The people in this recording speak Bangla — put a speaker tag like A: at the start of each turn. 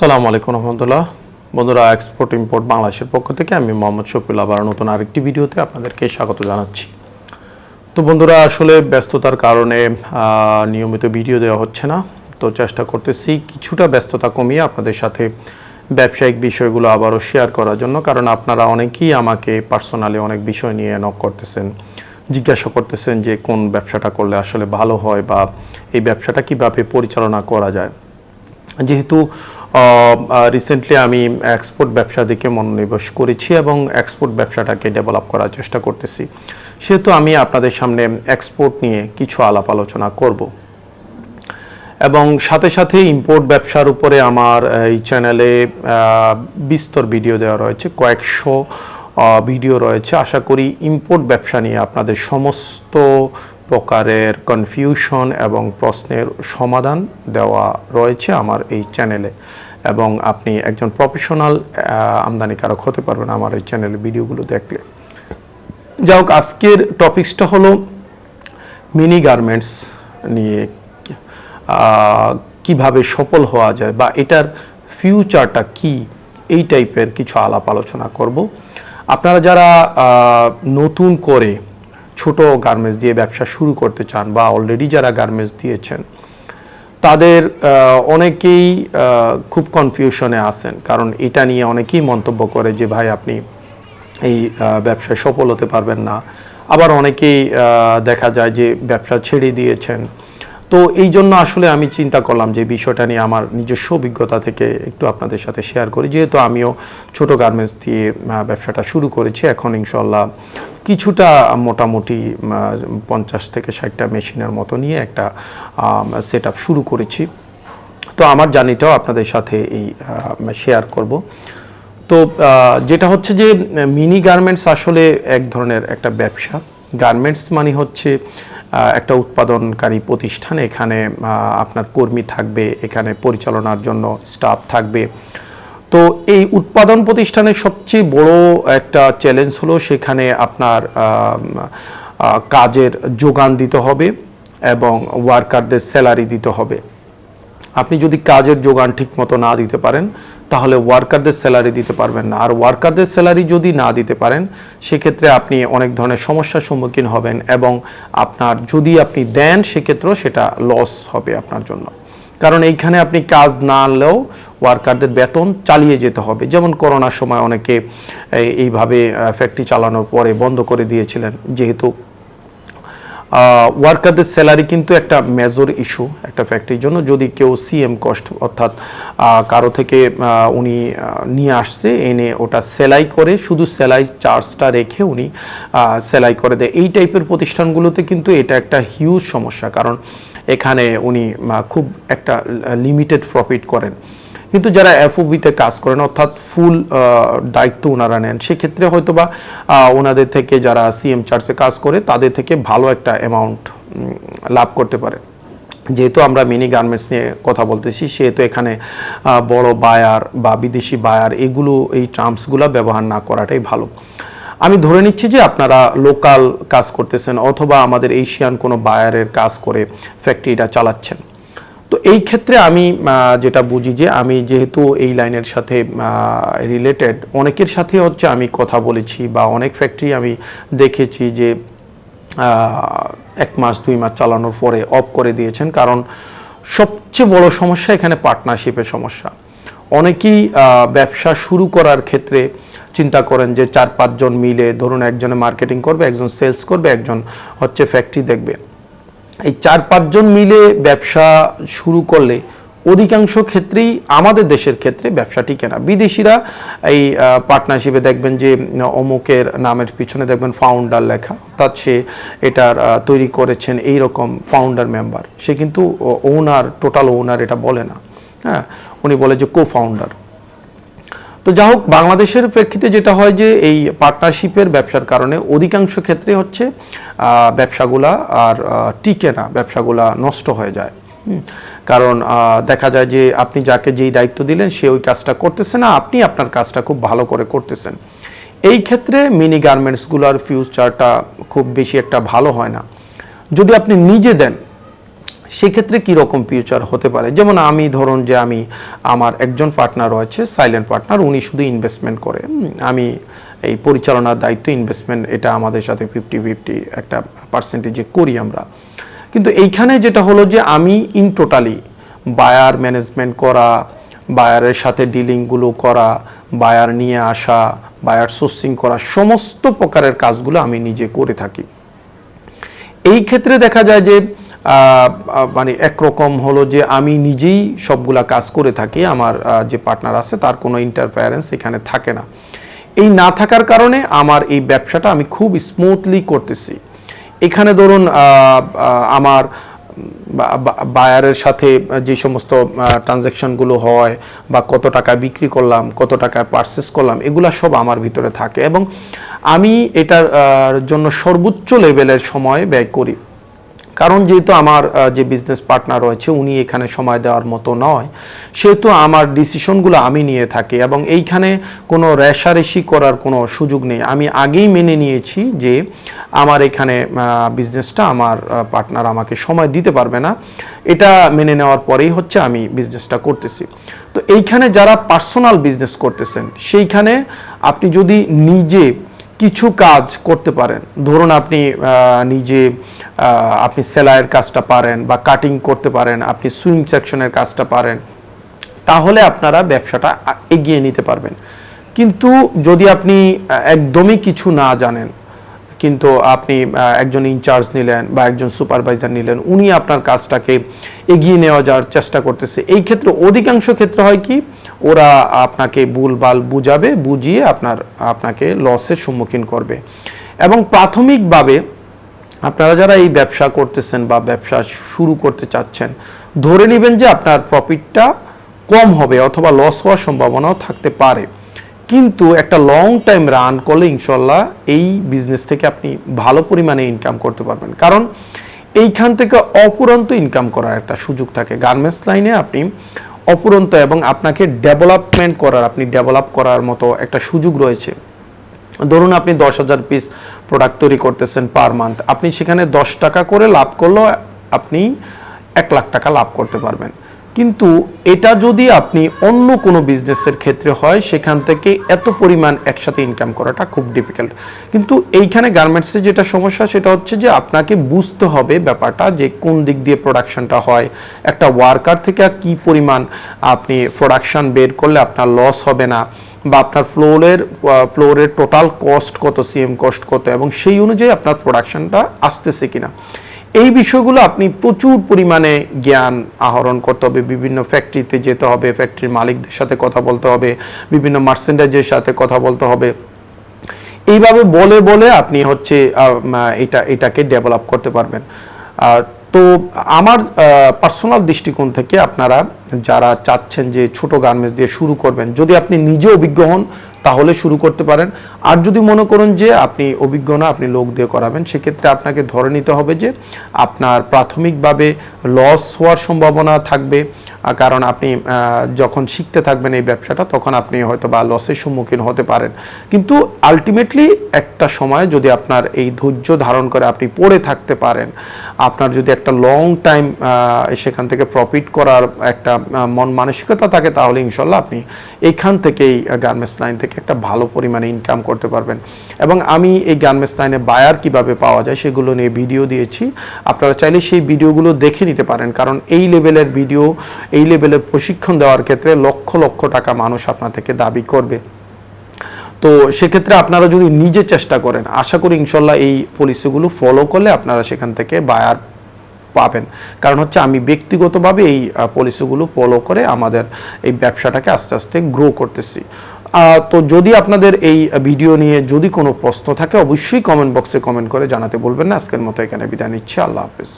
A: সালামু আলাইকুম রহমতুল্লাহ। বন্ধুরা এক্সপোর্ট ইম্পোর্ট বাংলাদেশের পক্ষ থেকে আমি মোহাম্মদ শফিল আবার নতুন আরেকটি ভিডিওতে আপনাদেরকে স্বাগত জানাচ্ছি। তো বন্ধুরা, আসলে ব্যস্ততার কারণে নিয়মিত ভিডিও দেওয়া হচ্ছে না। তো চেষ্টা করতেছি কিছুটা ব্যস্ততা কমিয়ে আপনাদের সাথে ব্যবসায়িক বিষয়গুলো আবারও শেয়ার করার জন্য, কারণ আপনারা অনেকেই আমাকে পার্সোনালি অনেক বিষয় নিয়ে নক করতেছেন, জিজ্ঞাসা করতেছেন যে কোন ব্যবসাটা করলে আসলে ভালো হয় বা এই ব্যবসাটা কীভাবে পরিচালনা করা যায়। যেহেতু রিসেন্টলি আমি এক্সপোর্ট ব্যবসা দিকে মনোনিবেশ করেছি এবং এক্সপোর্ট ব্যবসাটাকে ডেভেলপ করার চেষ্টা করতেছি। সেহেতু আমি আপনাদের সামনে এক্সপোর্ট নিয়ে কিছু আলাপ আলোচনা করব। এবং সাথে সাথে ইম্পোর্ট ব্যবসার উপরে আমার এই চ্যানেলে বিস্তর ভিডিও দেওয়া রয়েছে, কয়েকশো ভিডিও রয়েছে। আশা করি ইম্পোর্ট ব্যবসা নিয়ে আপনাদের সমস্ত প্রকারের কনফিউশন এবং প্রশ্নের সমাধান দেওয়া রয়েছে আমার এই চ্যানেলে এবং আপনি একজন প্রফেশনাল আমদানিকারক হতে পারবেন আমার এই চ্যানেলে ভিডিওগুলো দেখলে। যাই হোক, আজকের টপিকসটা হলো মিনি গার্মেন্টস নিয়ে কীভাবে সফল হওয়া যায় বা এটার ফিউচারটা কি, এই টাইপের কিছু আলাপ আলোচনা করব। আপনারা যারা নতুন করে ছোট গার্মেন্টস দিয়ে ব্যবসা শুরু করতে চান বা অলরেডি যারা গার্মেন্টস দিয়েছেন তাদের অনেকেই খুব কনফিউশনে আছেন। কারণ এটা নিয়ে অনেকেই মন্তব্য করে যে, ভাই, আপনি এই ব্যবসায় সফল হতে পারবেন না। আবার অনেকেই দেখা যায় যে, ব্যবসা ছেড়ে দিয়েছেন। তো এই জন্য আসলে আমি চিন্তা করলাম যে বিষয়টা নিয়ে আমার নিজস্ব অভিজ্ঞতা থেকে একটু আপনাদের সাথে শেয়ার করি। যেহেতু আমিও ছোট গার্মেন্টস দিয়ে ব্যবসাটা শুরু করেছি, এখন ইনশাল্লাহ কিছুটা মোটামুটি পঞ্চাশ থেকে ষাটটা মেশিনের মতো নিয়ে একটা সেট শুরু করেছি। তো আমার জার্নিটাও আপনাদের সাথে এই শেয়ার করব। তো যেটা হচ্ছে যে মিনি গার্মেন্টস আসলে এক ধরনের একটা ব্যবসা। গার্মেন্টস মানে হচ্ছে একটা উৎপাদনকারী প্রতিষ্ঠান, এখানে আপনার কর্মী থাকবে, এখানে পরিচালনার জন্য স্টাফ থাকবে। তো এই উৎপাদন প্রতিষ্ঠানের সবচেয়ে বড় একটা চ্যালেঞ্জ হলো সেখানে আপনার কাজের যোগান দিতে হবে এবং ওয়ার্কারদের স্যালারি দিতে হবে। আপনি যদি কাজের যোগান ঠিক মতো না দিতে পারেন, তাহলে ওয়ার্কারদের স্যালারি দিতে পারবেন না। আর ওয়ার্কারদের স্যালারি যদি না দিতে পারেন, সেক্ষেত্রে আপনি অনেক ধরনের সমস্যার সম্মুখীন হবেন এবং আপনার যদি আপনি দেন, সেক্ষেত্রেও সেটা লস হবে আপনার জন্য। কারণ এইখানে আপনি কাজ না আনলেও ওয়ার্কারদের বেতন চালিয়ে যেতে হবে। যেমন করোনার সময় অনেকে এইভাবে ফ্যাক্টরি চালানোর পরে বন্ধ করে দিয়েছিলেন, যেহেতু ওয়ার্কারদের স্যালারি কিন্তু একটা মেজর ইস্যু একটা ফ্যাক্টরির জন্য। যদি কেউ সিএম কস্ট অর্থাৎ কারও থেকে উনি নিয়ে আসছে, এনে ওটা সেলাই করে, শুধু সেলাই চার্জটা রেখে উনি সেলাই করে দেয়। এই টাইপের প্রতিষ্ঠানগুলোতে কিন্তু এটা একটা হিউজ সমস্যা, কারণ এখানে উনি খুব একটা লিমিটেড প্রফিট করেন। কিন্তু যারা এফওবিতে কাজ করেন, অর্থাৎ ফুল দায়িত্ব ওনারা নেন, সেক্ষেত্রে হয়তো বা ওনাদের থেকে যারা সিএম চার্জে কাজ করে, তাদের থেকে ভালো একটা অ্যামাউন্ট লাভ করতে পারে। যেহেতু আমরা মিনি গার্মেন্টস নিয়ে কথা বলতেছি, সেহেতু এখানে বড় বায়ার বা বিদেশি বায়ার, এগুলো, এই টার্মসগুলো ব্যবহার না করাটাই ভালো। আমি ধরে নিচ্ছি যে আপনারা লোকাল কাজ করতেছেন, অথবা আমাদের এশিয়ান কোনো বায়ারের কাজ করে ফ্যাক্টরিটা চালাচ্ছেন। এই ক্ষেত্রে আমি যেটা বুঝি যে আমি যেহেতু এই লাইনের সাথে রিলেটেড অনেকের সাথে হচ্ছে আমি কথা বলেছি বা অনেক ফ্যাক্টরি আমি দেখেছি যে এক মাস, দুই মাস চালানোর পরে অফ করে দিয়েছেন। কারণ সবচেয়ে বড় সমস্যা এখানে পার্টনারশিপের সমস্যা। অনেকেই ব্যবসা শুরু করার ক্ষেত্রে চিন্তা করেন যে চার পাঁচজন মিলে ধরুন একজনে মার্কেটিং করবে, একজন সেলস করবে, একজন হচ্ছে ফ্যাক্টরি দেখবে। এই চার পাঁচজন মিলে ব্যবসা শুরু করলে অধিকাংশ ক্ষেত্রেই আমাদের দেশের ক্ষেত্রে ব্যবসা টিকে না বিদেশিরা এই পার্টনারশিপে দেখবেন যে, অমুকের নামের পিছনে দেখবেন ফাউন্ডার লেখা, অর্থাৎ সে এটার তৈরি করেছেন এই রকম ফাউন্ডার মেম্বার সে কিন্তু ওনার টোটাল ওনার এটা বলে না। হ্যাঁ উনি বলে যে কো ফাউন্ডার তো যা হোক, বাংলাদেশের প্রেক্ষিতে যেটা হয় যে এই পার্টনারশিপের ব্যবসার কারণে অধিকাংশ ক্ষেত্রে হচ্ছে ব্যবসাগুলা আর টিকে না, ব্যবসাগুলা নষ্ট হয়ে যায়। কারণ দেখা যায় যে আপনি যাকে যেই দায়িত্ব দিলেন, সে ওই কাজটা করতেছে না, আপনি আপনার কাজটা খুব ভালো করে করতেছেন। এই ক্ষেত্রে মিনি গার্মেন্টসগুলোর ফিউচারটা খুব বেশি একটা ভালো হয় না। যদি আপনি নিজে দেন সেক্ষেত্রে কীরকম ফিউচার হতে পারে? যেমন আমি ধরুন যে আমি আমার একজন পার্টনার রয়েছে সাইলেন্ট পার্টনার উনি শুধু ইনভেস্টমেন্ট করে। আমি এই পরিচালনার দায়িত্ব ইনভেস্টমেন্ট এটা আমাদের সাথে ফিফটি ফিফটি একটা পার্সেন্টেজে করি আমরা। কিন্তু এইখানে যেটা হলো যে আমি ইন টোটালি বায়ার ম্যানেজমেন্ট করা বায়ারের সাথে ডিলিংগুলো করা বায়ার নিয়ে আসা বায়ার সোর্সিং করা, সমস্ত প্রকারের কাজগুলো আমি নিজে করে থাকি। এই ক্ষেত্রে দেখা যায় যে মানে একরকম হলো যে আমি নিজেই সবগুলা কাজ করে থাকি, আমার যে পার্টনার আছে, তার কোনো ইন্টারফায়ারেন্স এখানে থাকে না। এই না থাকার কারণে আমার এই ব্যবসাটা আমি খুব স্মুথলি করতেছি। এখানে ধরুন আমার বায়ারের সাথে যে সমস্ত ট্রানজ্যাকশনগুলো হয়, বা কত টাকা বিক্রি করলাম, কত টাকা পারচেস করলাম, এগুলা সব আমার ভিতরে থাকে এবং আমি এটার জন্য সর্বোচ্চ লেভেলের সময় ব্যয় করি। কারণ যেহেতু আমার যে বিজনেস পার্টনার রয়েছে, উনি এখানে সময় দেওয়ার মতো নয়, সেহেতু আমার ডিসিশনগুলো আমি নিয়ে থাকি এবং এইখানে কোনো রেশারেশি করার কোনো সুযোগ নেই। আমি আগেই মেনে নিয়েছি যে আমার এখানে বিজনেসটা আমার পার্টনার আমাকে সময় দিতে পারবে না। এটা মেনে নেওয়ার পরেই হচ্ছে আমি বিজনেসটা করতেছি। তো এইখানে যারা পার্সোনাল বিজনেস করতেছেন, সেইখানে আপনি যদি নিজে কিছু কাজ করতে পারেন। ধরুন আপনি নিজে আপনি সেলাইয়ের কাজটা পারেন বা কাটিং করতে পারেন, আপনি সুইং সেকশনের কাজটা পারেন, তাহলে আপনারা ব্যবসাটা এগিয়ে নিতে পারবেন। কিন্তু যদি আপনি একদমই কিছু না জানেন কিন্তু আপনি একজন ইনচার্জ নিলেন বা একজন সুপারভাইজার নিলেন, উনি আপনার কাজটাকে এগিয়ে নেওয়া যাওয়ার চেষ্টা করতেছে। এই ক্ষেত্রে অধিকাংশ ক্ষেত্রে হয় কি, ওরা আপনাকে ভুলভাল বুঝাবে, বুঝিয়ে আপনার, আপনাকে লসের সম্মুখীন করবে। এবং প্রাথমিকভাবে আপনারা যারা এই ব্যবসা করতেছেন বা ব্যবসা শুরু করতে চাচ্ছেন, ধরে নেবেন যে আপনার প্রফিটটা কম হবে অথবা লস হওয়ার সম্ভাবনাও থাকতে পারে। কিন্তু একটা লং টাইম রান করলে ইনশাল্লাহ এই বিজনেস থেকে আপনি ভালো পরিমাণে ইনকাম করতে পারবেন। কারণ এইখান থেকে অপুরন্ত ইনকাম করার একটা সুযোগ থাকে। গার্মেন্টস লাইনে আপনি অপুরন্ত এবং আপনাকে ডেভেলপমেন্ট করার, আপনি ডেভেলপ করার মতো একটা সুযোগ রয়েছে। ধরুন আপনি দশ হাজার পিস প্রোডাক্ট তৈরি করতেছেন পার মান্থ আপনি সেখানে দশ টাকা করে লাভ করলেও আপনি এক লাখ টাকা লাভ করতে পারবেন। কিন্তু এটা যদি আপনি অন্য কোনো বিজনেসের ক্ষেত্রে হয়, সেখান থেকে এত পরিমাণ একসাথে ইনকাম করাটা খুব ডিফিকাল্ট কিন্তু এইখানে গার্মেন্টসে যেটা সমস্যা, সেটা হচ্ছে যে আপনাকে বুঝতে হবে ব্যাপারটা যে কোন দিক দিয়ে প্রোডাকশনটা হয়, একটা ওয়ার্কার থেকে কি পরিমাণ আপনি প্রোডাকশন বের করলে আপনার লস হবে না, বা আপনার ফ্লোরের ফ্লোরের টোটাল কস্ট কত সিএম কস্ট কত, এবং সেই অনুযায়ী আপনার প্রোডাকশনটা আসতেছে কিনা। এই বিষয়গুলো আপনি প্রচুর পরিমাণে জ্ঞান আহরণ করতে হবে। বিভিন্ন ফ্যাক্টরিতে যেতে হবে ফ্যাক্টরির মালিকদের সাথে কথা বলতে হবে, বিভিন্ন মার্সেন্ডাইজের সাথে কথা বলতে হবে। এইভাবে বলে বলে আপনি হচ্ছে এটা, এটাকে ডেভেলপ করতে পারবেন। তো আমার পার্সোনাল দৃষ্টিকোণ থেকে আপনারা যারা চাচ্ছেন যে ছোট গার্মেন্টস দিয়ে শুরু করবেন, যদি আপনি নিজে অভিজ্ঞ হন তাহলে শুরু করতে পারেন। আর যদি মনে করুন যে আপনি অভিজ্ঞ না, আপনি লোক দিয়ে করাবেন, সেক্ষেত্রে আপনাকে ধরে নিতে হবে যে আপনার প্রাথমিকভাবে লস হওয়ার সম্ভাবনা থাকবে। কারণ আপনি যখন শিখতে থাকবেন এই ব্যবসাটা, তখন আপনি হয়তো বা লসের সম্মুখীন হতে পারেন। কিন্তু আলটিমেটলি একটা সময় যদি আপনার এই ধৈর্য ধারণ করে আপনি পড়ে থাকতে পারেন, আপনার যদি একটা লং টাইম সেখান থেকে প্রফিট করার একটা মন মানসিকতা থাকে, তাহলে ইনশাল্লাহ আপনি এইখান থেকেই গার্মেন্টস লাইন থেকে একটা ভালো পরিমাণে ইনকাম করতে পারবেন। এবং আমি এই গার্মেন্টস লাইনে বায়ার কীভাবে পাওয়া যায় সেগুলো নিয়ে ভিডিও দিয়েছি। আপনারা চাইলে সেই ভিডিওগুলো দেখে নিতে পারেন, কারণ এই লেভেলের ভিডিও এই লেভেলের প্রশিক্ষণ দেওয়ার ক্ষেত্রে লক্ষ লক্ষ টাকা মানুষ আপনার থেকে দাবি করবে। তো সেক্ষেত্রে আপনারা যদি নিজে চেষ্টা করেন, আশা করি ইনশাল্লাহ এই পলিসিগুলো ফলো করলে আপনারা সেখান থেকে বায়ার পাবেন। কারণ হচ্ছে আমি ব্যক্তিগতভাবে এই পলিসিগুলো ফলো করে আমাদের এই ব্যবসাটাকে আস্তে আস্তে গ্রো করতেছি। তো যদি আপনাদের এই ভিডিও নিয়ে যদি কোনো প্রশ্ন থাকে, অবশ্যই কমেন্ট বক্সে কমেন্ট করে জানাতে বলবেন না। আজকের মতো এখানে বিদায় নিচ্ছি। আল্লাহ হাফেজ।